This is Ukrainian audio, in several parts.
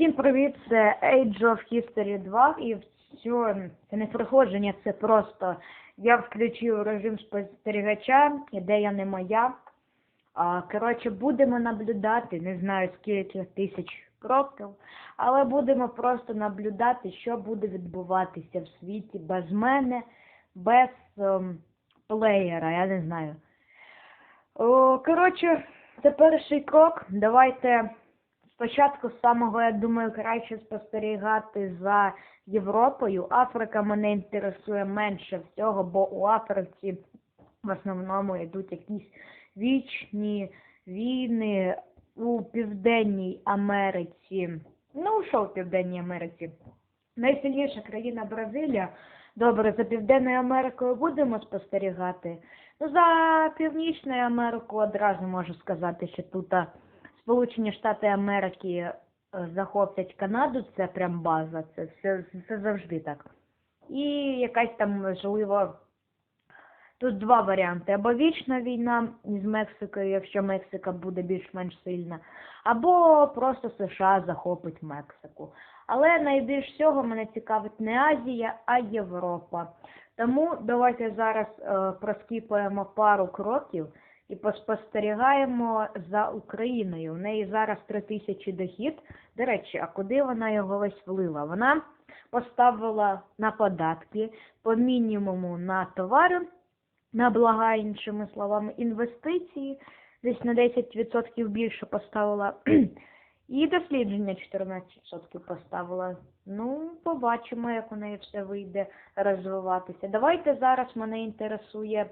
Всім привіт, це Age of History 2 і в цьому це не проходження, це просто я включив режим спостерігача, ідея не моя. А, коротше, будемо наблюдати, не знаю скільки тисяч кроків, але будемо просто наблюдати, що буде відбуватися в світі без мене, без ем, плеєра, я не знаю. О, коротше, це перший крок. Давайте спочатку самого, я думаю, краще спостерігати за Європою. Африка мене інтересує менше всього, бо у Африці в основному йдуть якісь вічні війни у Південній Америці. Ну, що в Південній Америці? Найсильніша країна Бразилія. Добре, за Південною Америкою будемо спостерігати. Ну, за Північною Америкою одразу можу сказати, що тут Сполучені Штати Америки е, захоплять Канаду, це прям база, це, це, це завжди так. І якась там, можливо, тут два варіанти. Або вічна війна з Мексикою, якщо Мексика буде більш-менш сильна, або просто США захопить Мексику. Але найбільш всього мене цікавить не Азія, а Європа. Тому давайте зараз е, проскіпаємо пару кроків і поспостерігаємо за Україною. У неї зараз 3 тисячі дохід. До речі, а куди вона його весь влила? Вона поставила на податки по мінімуму на товари, на блага, іншими словами, інвестиції, десь на 10% більше поставила. І дослідження 14% поставила. Ну, побачимо, як у неї все вийде розвиватися. Давайте зараз мене інтересує.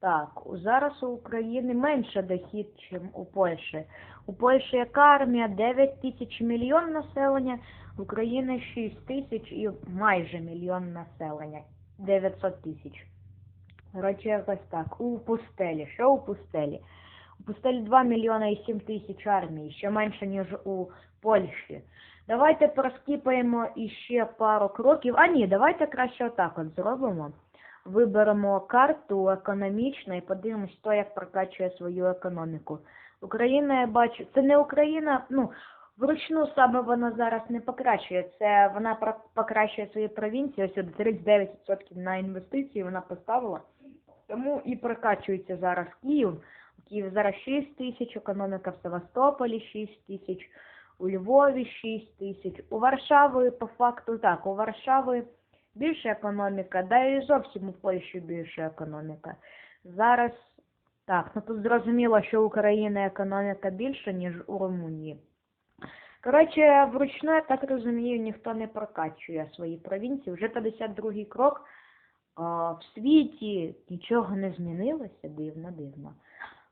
Так, зараз у України менше дохід, ніж у Польщі. У Польщі яка армія 9 тисяч мільйон населення, в Україні 6 тисяч і майже мільйон населення. 900 тисяч. Коротше, якось так. У пустелі. Що у пустелі? У пустелі 2 мільйона і 7 тисяч армії, ще менше, ніж у Польщі. Давайте проскіпаємо іще пару кроків. А ні, давайте краще отак от зробимо. Виберемо карту економічну і подивимось, хто як прокачує свою економіку. Україна, я бачу, це не Україна, ну, вручну саме вона зараз не покращує. Це вона покращує свої провінції, ось 39% на інвестиції вона поставила. Тому і прокачується зараз Київ. У Києві зараз 6 тисяч, економіка в Севастополі 6 тисяч, у Львові 6 тисяч. У Варшави по факту так, у Варшави більша економіка, да і зовсім у Польщі більша економіка. Зараз так, ну тут зрозуміло, що у України економіка більша, ніж у Румунії. Коротше, вручну, я так розумію, ніхто не прокачує свої провінції. Вже 52-й крок. А, в світі нічого не змінилося, дивно, дивно.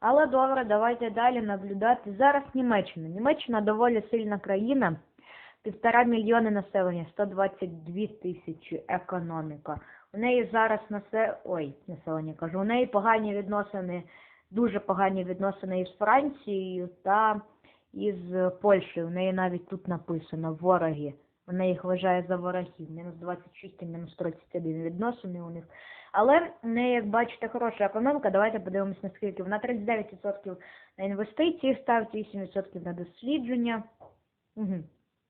Але добре, давайте далі наблюдати. Зараз Німеччина. Німеччина доволі сильна країна. Півтора мільйони населення, 122 тисячі економіка. У неї зараз насе... Ой, населення кажу, у неї погані відносини, дуже погані відносини із Францією та із Польщею. У неї навіть тут написано вороги. Вона їх вважає за ворогів. Мінус 26 і мінус 31 відносини у них. Але в неї, як бачите, хороша економіка. Давайте подивимось, наскільки. Вона 39% на інвестиції ставить, 8% на дослідження. Угу.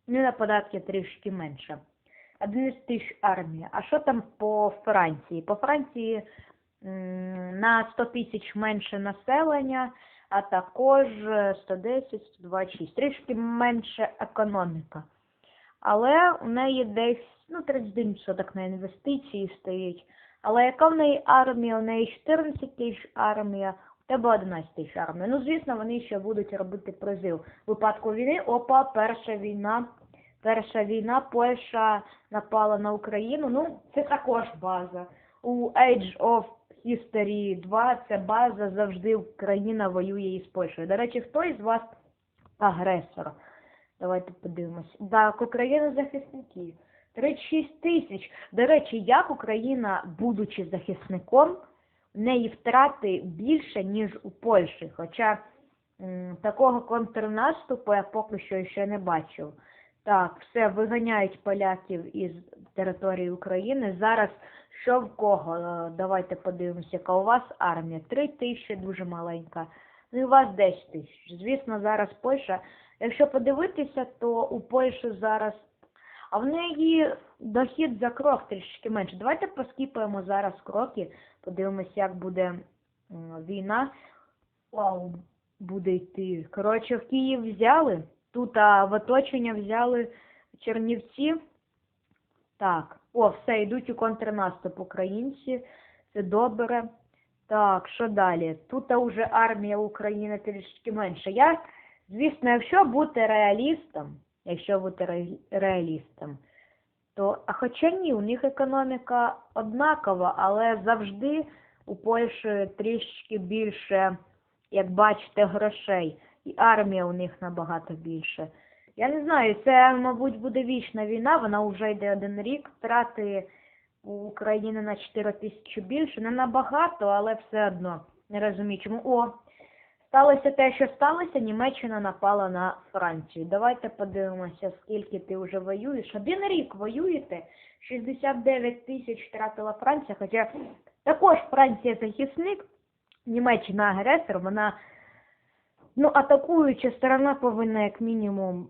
Ну, на податки трішки менше. 11 тисяч армія. А що там по Франції? По Франції на 100 тисяч менше населення, а також е, 110, 126. Трішки менше економіка. Але у неї десь ну, 31% на інвестиції стоїть. Але яка в неї армія? У неї 14 тисяч армія, тебе 11 тисяч армія. Ну, звісно, вони ще будуть робити призив. Випадку війни, опа, перша війна. Перша війна, Польща напала на Україну. Ну, це також база. У Age of History 2 це база завжди Україна воює із Польщею. До речі, хто із вас агресор? Давайте подивимось. Так, Україна захисники. 36 тисяч. До речі, як Україна, будучи захисником, неї втрати більше, ніж у Польщі. Хоча такого контрнаступу я поки що ще не бачив. Так, все, виганяють поляків із території України. Зараз що в кого? Е, Давайте подивимося, яка у вас армія. Три тисячі, дуже маленька. Ну і у вас 10 тисяч. Звісно, зараз Польща, Якщо подивитися, то у Польщі зараз, а в неї дохід за крок трішки менше. Давайте поскіпаємо зараз кроки, подивимося, як буде війна. Вау, буде йти. Коротше, в Київ взяли, тут а, в оточення взяли Чернівці. Так, о, все, йдуть у контрнаступ українці. Це добре. Так, що далі? Тут уже армія України трішки менше. Я, звісно, якщо бути реалістом, якщо бути реалістом, то, а хоча ні, у них економіка однакова, але завжди у Польщі трішки більше, як бачите, грошей. І армія у них набагато більше. Я не знаю, це, мабуть, буде вічна війна, вона вже йде один рік, втрати у України на 4 тисячі більше, не набагато, але все одно. Не розумію, чому. О, сталося те, що сталося, Німеччина напала на Францію. Давайте подивимося, скільки ти вже воюєш. Один рік воюєте, 69 тисяч втратила Франція, хоча також Франція захисник, Німеччина агресор, вона, ну, атакуюча сторона повинна як мінімум,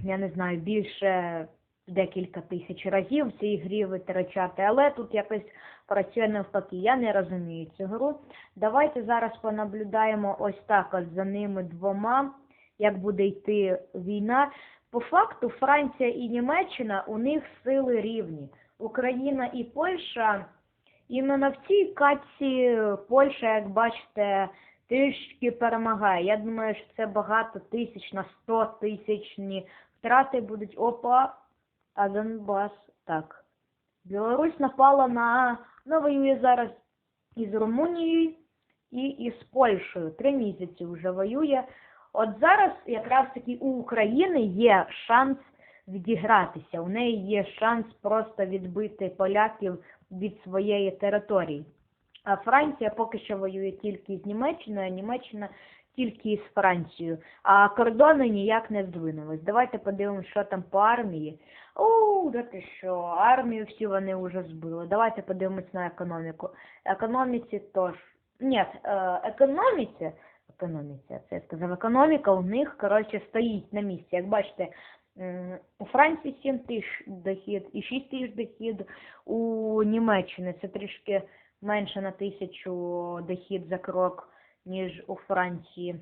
я не знаю, більше декілька тисяч разів в цій грі витрачати, але тут якось працює навпаки. Я не розумію цю гру. Давайте зараз понаблюдаємо ось так от за ними двома, як буде йти війна. По факту Франція і Німеччина у них сили рівні. Україна і Польща. Іменно в цій катці Польща, як бачите, трішки перемагає. Я думаю, що це багато тисяч на 100 тисячні втрати будуть. Опа, а Донбас. Так. Білорусь напала на ну, воює зараз із Румунією і із Польщею. Три місяці вже воює. От зараз якраз таки у України є шанс відігратися. У неї є шанс просто відбити поляків від своєї території. А Франція поки що воює тільки з Німеччиною, а Німеччина тільки з Францією. А кордони ніяк не здвинулись. Давайте подивимося, що там по армії. О, да ти що, армію всі вони вже збили. Давайте подивимось на економіку. Економіці тож. Ні, е, економіці, економіці, це я сказав, економіка у них, коротше, стоїть на місці. Як бачите, у Франції 7 тисяч дохід і 6 тисяч дохід, у Німеччині це трішки менше на тисячу дохід за крок, ніж у Франції.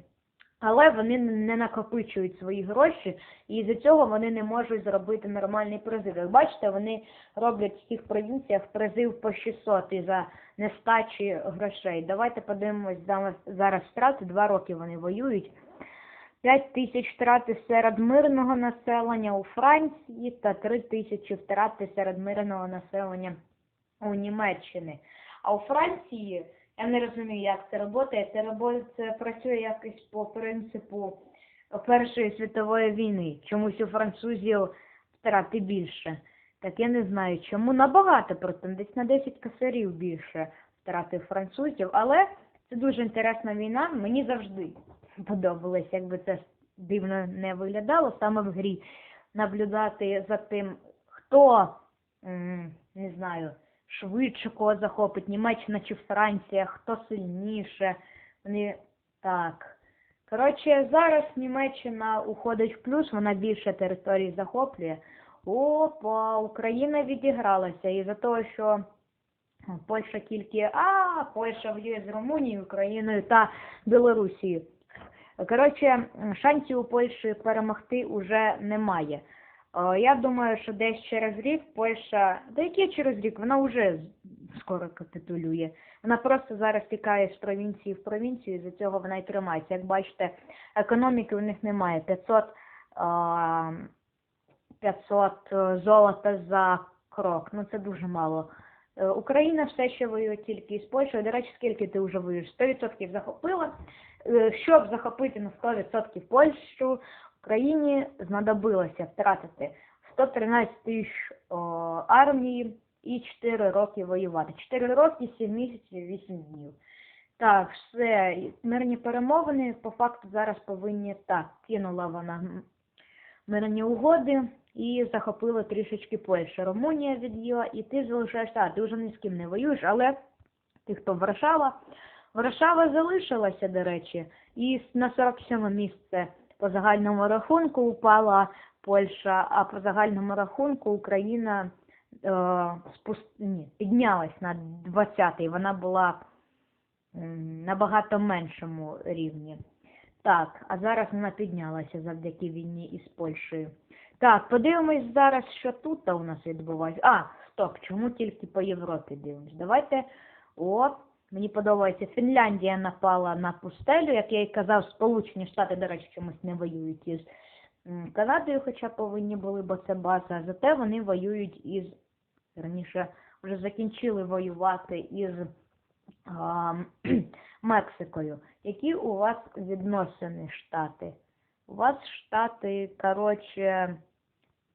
Але вони не накопичують свої гроші, і з-за цього вони не можуть зробити нормальний призив. Як бачите, вони роблять в цих провінціях призив по 600 із-за нестачі грошей. Давайте подивимось зараз втрати. Два роки вони воюють. 5 тисяч втрати серед мирного населення у Франції та 3 тисячі втрати серед мирного населення у Німеччині. А у Франції я не розумію, як це працює. Це це працює якось по принципу Першої світової війни. Чомусь у французів втрати більше. Так я не знаю, чому набагато просто десь на 10 косарів більше втрати французів, але це дуже інтересна війна. Мені завжди подобалось, якби це дивно не виглядало саме в грі. Наблюдати за тим, хто не знаю, швидше кого захопить, Німеччина чи Франція, хто сильніше. Вони так. Коротше, зараз Німеччина уходить в плюс, вона більше територій захоплює. Опа, Україна відігралася із-за того, що Польща тільки, а Польща воює з Румунією, Україною та Білорусією. Коротше, шансів у Польщі перемогти уже немає. Е, Я думаю, що десь через рік Польща, да який через рік, вона вже скоро капітулює. Вона просто зараз тікає з провінції в провінцію, і за цього вона й тримається. Як бачите, економіки у них немає. 500, 500 е, золота за крок. Ну це дуже мало. Е, Україна все ще воює тільки з Польщею. До речі, скільки ти вже воюєш? 100% захопила. Е, Щоб захопити на 100% Польщу, Україні знадобилося втратити 113 тисяч армії і 4 роки воювати. 4 роки, 7 місяців, 8 днів. Так, все, мирні перемовини по факту зараз повинні так, кинула вона мирні угоди і захопила трішечки Польща. Румунія від'їла, і ти залишаєшся, ти вже ні з ким не воюєш, але ти хто Варшава? Варшава залишилася, до речі, і на 47 місце по загальному рахунку упала Польща, а по загальному рахунку Україна е, спус... Ні, піднялась на 20-й. Вона була м, набагато меншому рівні. Так, а зараз вона піднялася завдяки війні із Польщею. Так, подивимось зараз, що тут у нас відбувається. А, стоп, чому тільки по Європі дивимось? Давайте. О, мені подобається. Фінляндія напала на пустелю, як я і казав, Сполучені Штати, до речі, чомусь не воюють із Канадою, хоча повинні були, бо це база. Зате вони воюють із раніше вже закінчили воювати із а, Мексикою. Які у вас відносини штати? У вас штати, коротше,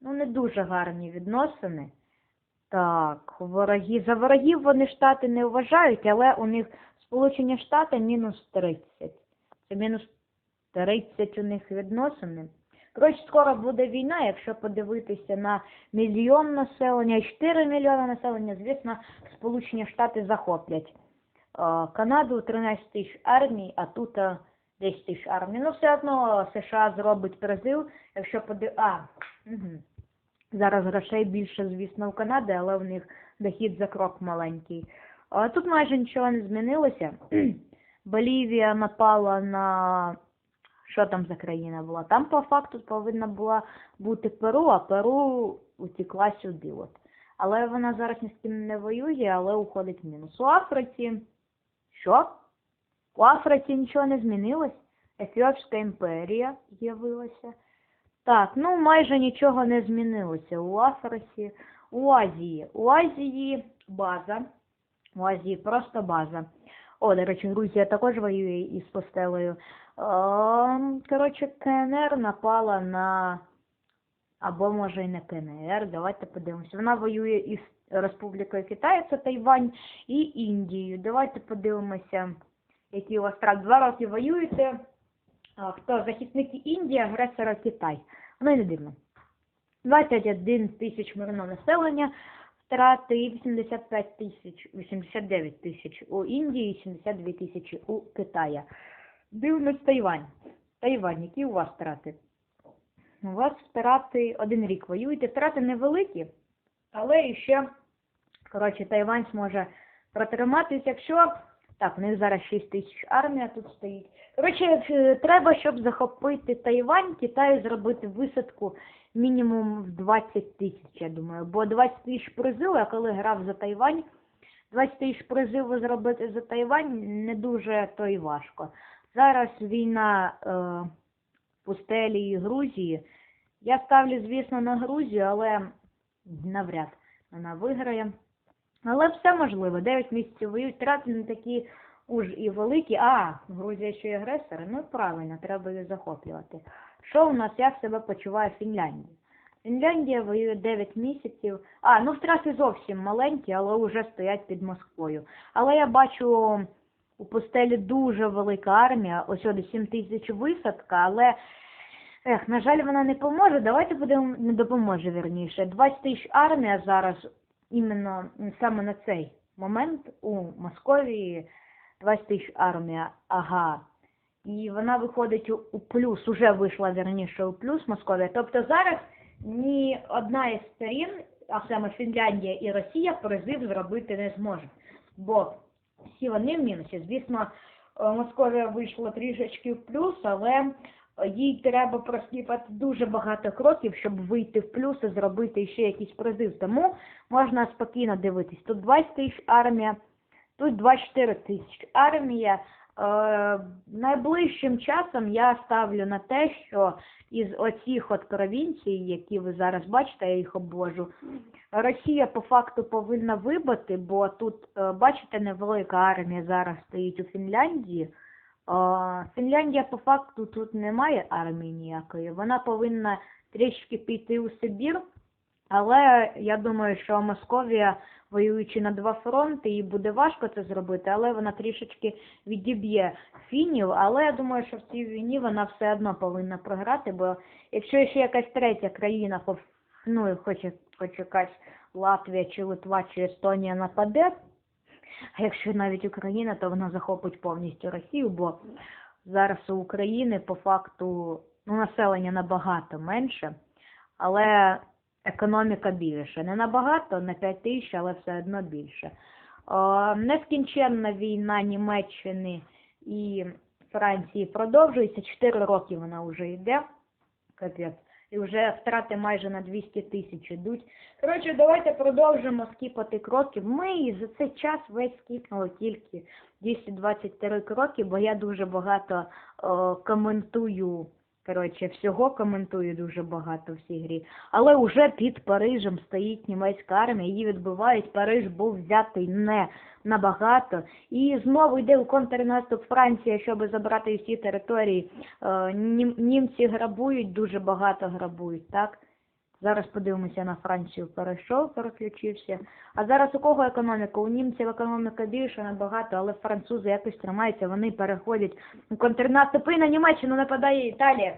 ну не дуже гарні відносини. Так, вороги. За ворогів вони штати не вважають, але у них Сполучені Штати мінус 30. Це мінус 30 у них відносини. Коротше, скоро буде війна, якщо подивитися на мільйон населення і 4 мільйони населення, звісно, Сполучені Штати захоплять. Е, Канаду 13 тисяч армій, а тут е, 10 тисяч армій. Ну, все одно США зробить призив, якщо подив... А, угу. Зараз грошей більше, звісно, у Канади, але в них дохід за крок маленький. Тут майже нічого не змінилося. Болівія напала на що там за країна була? Там по факту повинна була бути Перу, а Перу утекла сюди. От. Але вона зараз ні з ким не воює, але уходить в мінус. У Африці. Що? У Африці нічого не змінилось. Ефіопська імперія з'явилася. Так, ну майже нічого не змінилося у Африці, у Азії. У Азії база. У Азії просто база. О, до речі, Грузія також воює із постелею. Ем, Коротше, КНР напала на. Або може і не КНР, давайте подивимося. Вона воює із Республікою Китай, це Тайвань, і Індією. Давайте подивимося, які у вас так. Два роки воюєте. Хто захисники Індії, агресора Китай. Воно й не дивно. 21 тисяч мирного населення, втрати 85 тисяч, 89 тисяч у Індії і 72 тисячі у Китаї. Дивимось Тайвань. Тайвань, які у вас втрати? У вас втрати один рік воюєте, втрати невеликі, але ще, коротше, Тайвань зможе протриматись, якщо. Так, у них зараз 6 тисяч армія тут стоїть. Коротше, е, треба, щоб захопити Тайвань, Китаю зробити висадку мінімум в 20 тисяч, я думаю. Бо 20 тисяч призиву, я коли грав за Тайвань, 20 тисяч призиву зробити за Тайвань не дуже то й важко. Зараз війна е, пустелі і Грузії. Я ставлю, звісно, на Грузію, але навряд вона виграє. Але все можливо. 9 місяців воюють, втрати не такі уж і великі. А, Грузія ще й агресор. Ну правильно, треба її захоплювати. Що у нас, як себе почуває Фінляндія? Фінляндія воює 9 місяців. А, ну втрати зовсім маленькі, але вже стоять під Москвою. Але я бачу у пустелі дуже велика армія, ось сюди 7 тисяч висадка, але. Ех, на жаль, вона не поможе. Давайте будемо не допоможе вірніше. 20 тисяч армія зараз іменно саме на цей момент у Московії 20 тисяч армія, ага. І вона виходить у, плюс, уже вийшла вірніше у плюс Московія. Тобто зараз ні одна із сторін, а саме Фінляндія і Росія, призив зробити не зможе. Бо всі вони в мінусі. Звісно, е, Московія вийшла трішечки в плюс, але їй треба просліпати дуже багато кроків, щоб вийти в плюс і зробити ще якийсь призив. Тому можна спокійно дивитись. Тут 20 тисяч армія, тут 24 тисяч армія. Е, найближчим часом я ставлю на те, що із оцих от провінцій, які ви зараз бачите, я їх обвожу, Росія по факту повинна вибити, бо тут, е, бачите, невелика армія зараз стоїть у Фінляндії. Фінляндія по факту тут немає армії ніякої. Вона повинна трішки піти у Сибір, але я думаю, що Московія, воюючи на два фронти, їй буде важко це зробити, але вона трішечки відіб'є фінів. Але я думаю, що в цій війні вона все одно повинна програти, бо якщо ще якась третя країна, ну, хоче, хоч якась Латвія чи Литва чи Естонія нападе, а якщо навіть Україна, то вона захопить повністю Росію, бо зараз у України по факту ну, населення набагато менше, але економіка більше. Не набагато, на 5 тисяч, але все одно більше. О, нескінченна війна Німеччини і Франції продовжується. 4 роки вона вже йде. Капець. І вже втрати майже на 200 тисяч ідуть. Коротше, давайте продовжимо скіпати кроків. Ми за цей час весь скіпнули тільки 223 кроки, бо я дуже багато о, коментую. Коротше, всього коментую дуже багато в цій грі. Але вже під Парижем стоїть німецька армія, її відбивають. Париж був взятий не набагато. І знову йде у контрнаступ Франція, щоб забрати всі території. Е, нім- німці грабують, дуже багато грабують, так? Зараз подивимося на Францію. Перейшов, переключився. А зараз у кого економіка? У німців економіка більша набагато, але французи якось тримаються, вони переходять у контрнаступ і на Німеччину нападає Італія.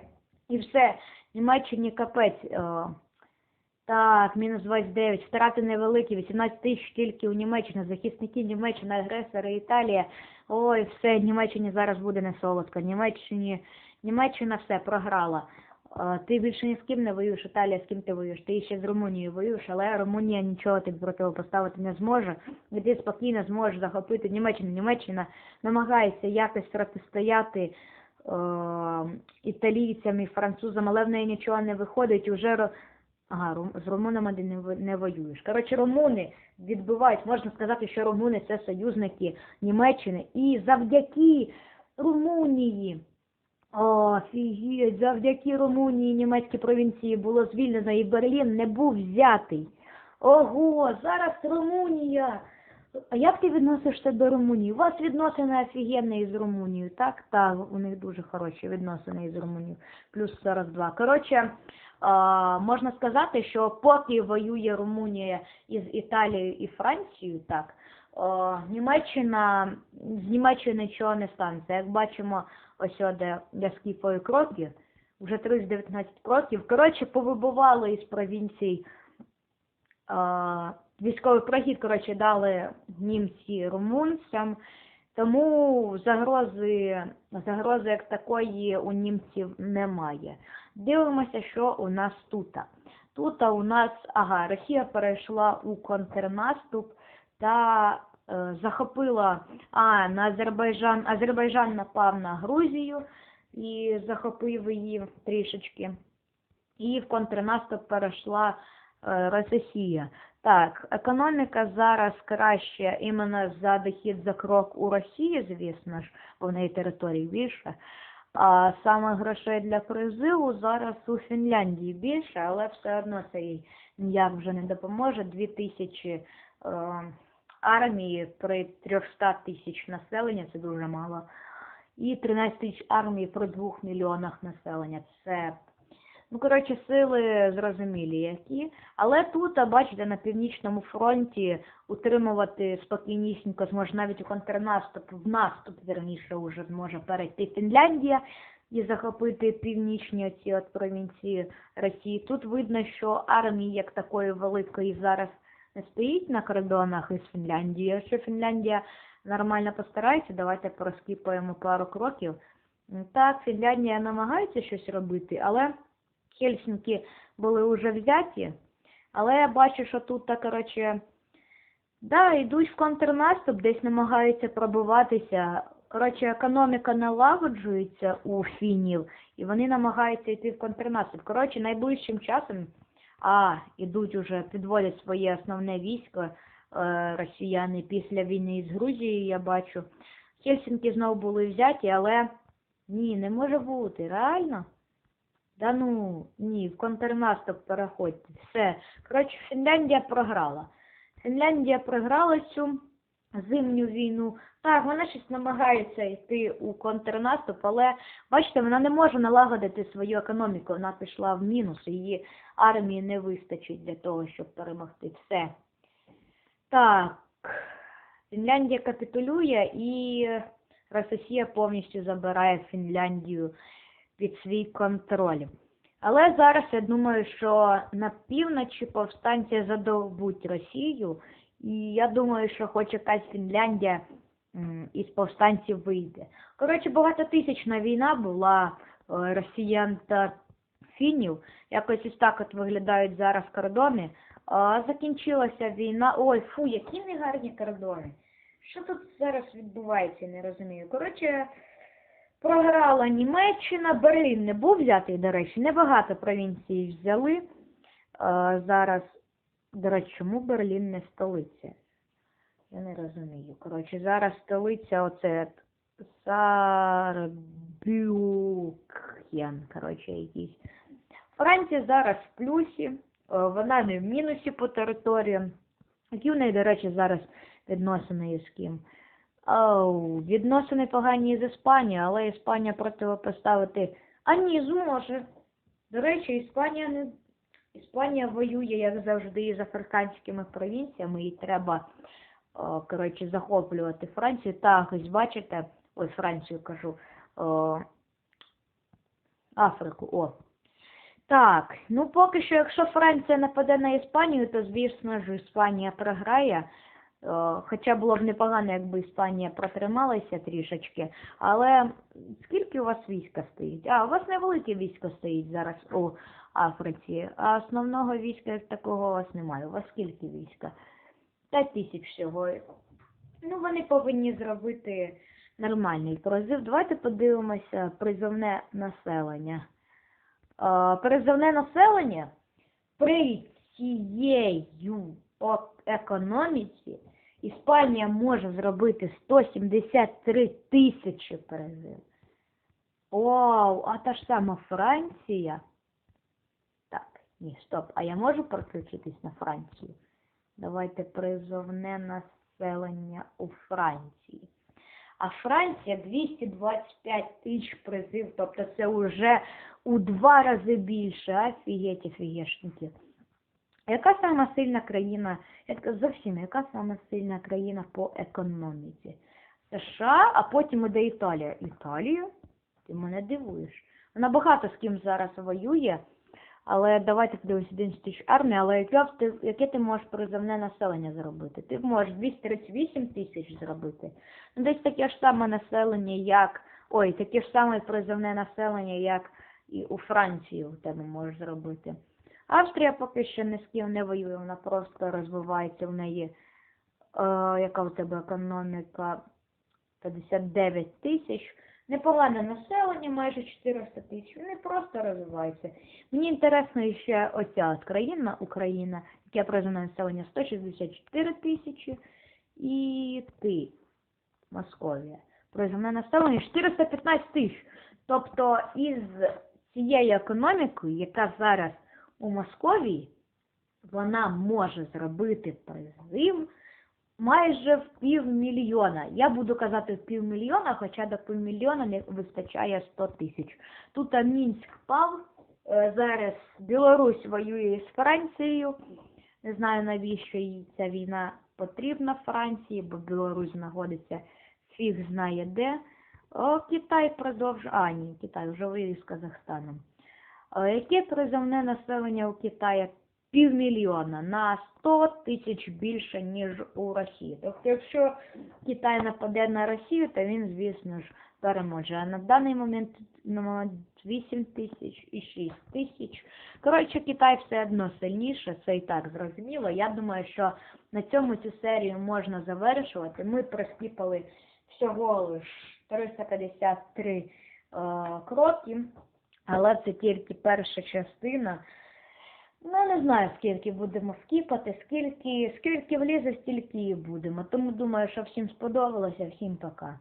І все. Німеччині капець. Е, так, мінус 29. Втрати невеликі, 18 тисяч тільки у Німеччині. Захисники Німеччини, агресори Італія. Ой, все, Німеччині зараз буде не солодко. Німеччині, Німеччина все програла. Ти більше ні з ким не воюєш, Італія, з ким ти воюєш? Ти ще з Румунією воюєш, але Румунія нічого тобі противопоставити не зможе. І ти спокійно зможеш захопити Німеччину. Німеччина намагається якось протистояти е, італійцям і французам, але в неї нічого не виходить. Уже ро- Ага, з румунами ти не, не воюєш. Коротше, румуни відбивають, можна сказати, що румуни це союзники Німеччини. І завдяки Румунії, о, фігеть, завдяки Румунії німецькі провінції було звільнено і Берлін не був взятий. Ого, зараз Румунія. А як ти відносишся до Румунії? У вас відносини офігенні із Румунією, так? Так, у них дуже хороші відносини із Румунією. Плюс 42. Коротше, можна сказати, що поки воює Румунія із Італією і Францією, так, Німеччина, з Німеччини нічого не станеться. Як бачимо, ось де я скіпаю кроки, вже 319 кроків. Коротше, повибивали із провінцій а, військовий прохід, коротше, дали німці румунцям, тому загрози, загрози як такої у німців немає. Дивимося, що у нас тут. Тут у нас, ага, Росія перейшла у контрнаступ та захопила, а, на Азербайджан, Азербайджан напав на Грузію і захопив її трішечки. І в контрнаступ перейшла е, Росія. Так, економіка зараз краще іменно за дохід за крок у Росії, звісно ж, бо в неї території більше. А саме грошей для призиву зараз у Фінляндії більше, але все одно це їй ніяк вже не допоможе. Дві тисячі е, армії при 300 тисяч населення це дуже мало. І 13 тисяч армії при 2 мільйонах населення. Це Ну, коротше, сили зрозумілі які. Але тут, бачите, на північному фронті утримувати спокійнісінько зможе навіть у контрнаступ, в наступ, верніше, уже зможе перейти Фінляндія і захопити північні оці от провінції Росії. Тут видно, що армії як такої великої зараз не стоїть на кордонах із Фінляндією. Якщо Фінляндія нормально постарається, давайте проскіпаємо пару кроків. Так, Фінляндія намагається щось робити, але Хельсінки були вже взяті. Але я бачу, що тут, так, коротше, да, йдуть в контрнаступ, десь намагаються пробиватися. Коротше, економіка налагоджується у фінів, і вони намагаються йти в контрнаступ. Коротше, найближчим часом, а, ідуть уже, підводять своє основне військо е, росіяни після війни із Грузією, я бачу. Хельсінки знову були взяті, але ні, не може бути, реально. Да ну, ні, в контрнаступ переходьте. Все. Коротше, Фінляндія програла. Фінляндія програла цю зимню війну. Так, вона щось намагається йти у контрнаступ, але бачите, вона не може налагодити свою економіку. Вона пішла в мінус, її армії не вистачить для того, щоб перемогти. Все. Так. Фінляндія капітулює і Росія повністю забирає Фінляндію під свій контроль. Але зараз я думаю, що на півночі повстанці задовбуть Росію, і я думаю, що хоч якась Фінляндія із повстанців вийде. Коротше, багатотисячна війна була, росіян та фінів. Якось ось так от виглядають зараз кордони. А, закінчилася війна. Ой, фу, які негарні кордони. Що тут зараз відбувається, не розумію. Коротше, програла Німеччина, Берлін не був взятий, до речі, небагато провінцій взяли. А, зараз, до речі, чому Берлін не столиця? Я не розумію. Коротше, зараз столиця оце Сарбюк'ян, коротше, якийсь. Франція зараз в плюсі, е, вона не в мінусі по територіям. Які в неї, до речі, зараз відносини із ким? Оу, відносини погані з Іспанією, але Іспанія противопоставити. А ні, зможе. До речі, Іспанія не. Іспанія воює, як завжди, із африканськими провінціями, і треба, коротше, захоплювати Францію. Так, ось бачите, ой, Францію кажу, Африку, о. Так, ну поки що, якщо Франція нападе на Іспанію, то звісно ж Іспанія програє. Хоча було б непогано, якби Іспанія протрималася трішечки. Але скільки у вас війська стоїть? А, у вас невелике військо стоїть зараз у Африці, а основного війська такого у вас немає. У вас скільки війська? П'ять тисяч всього. Ну, вони повинні зробити нормальний призив. Давайте подивимося призовне населення. Е, Призовне населення при цієї о- економіці Іспанія може зробити 173 тисячі призив. Вау, а та ж сама Франція. Так, ні, стоп. А я можу переключитись на Францію? Давайте призовне населення у Франції. А Франція 225 тисяч призив, тобто це вже у два рази більше. Офігеть, офігешники. Яка сама сильна країна, зовсім, яка сама сильна країна по економіці? США, а потім іде Італія. Італія? Ти мене дивуєш. Вона багато з ким зараз воює, але давайте подивимось 11 тисяч армії, але яке, яке ти можеш призовне населення зробити? Ти можеш 238 тисяч зробити. Ну, десь таке ж саме населення, як. Ой, таке ж саме призовне населення, як і у Франції у тебе можеш зробити. Австрія поки що ні з ким не воює, вона просто розвивається в неї. Е, яка у тебе економіка? 59 тисяч. Непогане населення, майже 400 тисяч. Вони просто розвиваються. Мені інтересно ще оця країна, Україна, яке призовне населення 164 тисячі. І ти, Московія. Призовне населення 415 тисяч. Тобто із цією економікою, яка зараз у Московії, вона може зробити призив майже в півмільйона. Я буду казати в півмільйона, хоча до півмільйона не вистачає 100 тисяч. Тут Мінськ впав, е, зараз Білорусь воює з Францією. Не знаю, навіщо їй ця війна потрібна Франції, бо Білорусь знаходиться фіг знає де. О, Китай продовжує. А, ні, Китай вже воює з Казахстаном. Е, Яке призовне населення у Китаї? Півмільйона на 100 тисяч більше, ніж у Росії. Тобто, якщо Китай нападе на Росію, то він, звісно ж, переможе. А на даний момент ну, 8 тисяч і 6 тисяч. Коротше, Китай все одно сильніше, це і так зрозуміло. Я думаю, що на цьому цю серію можна завершувати. Ми проскіпали всього лиш 353 е, кроки. Але це тільки перша частина. Ну, не знаю, скільки будемо скіпати, скільки, скільки влізе, стільки будемо. Тому думаю, що всім сподобалося, всім пока.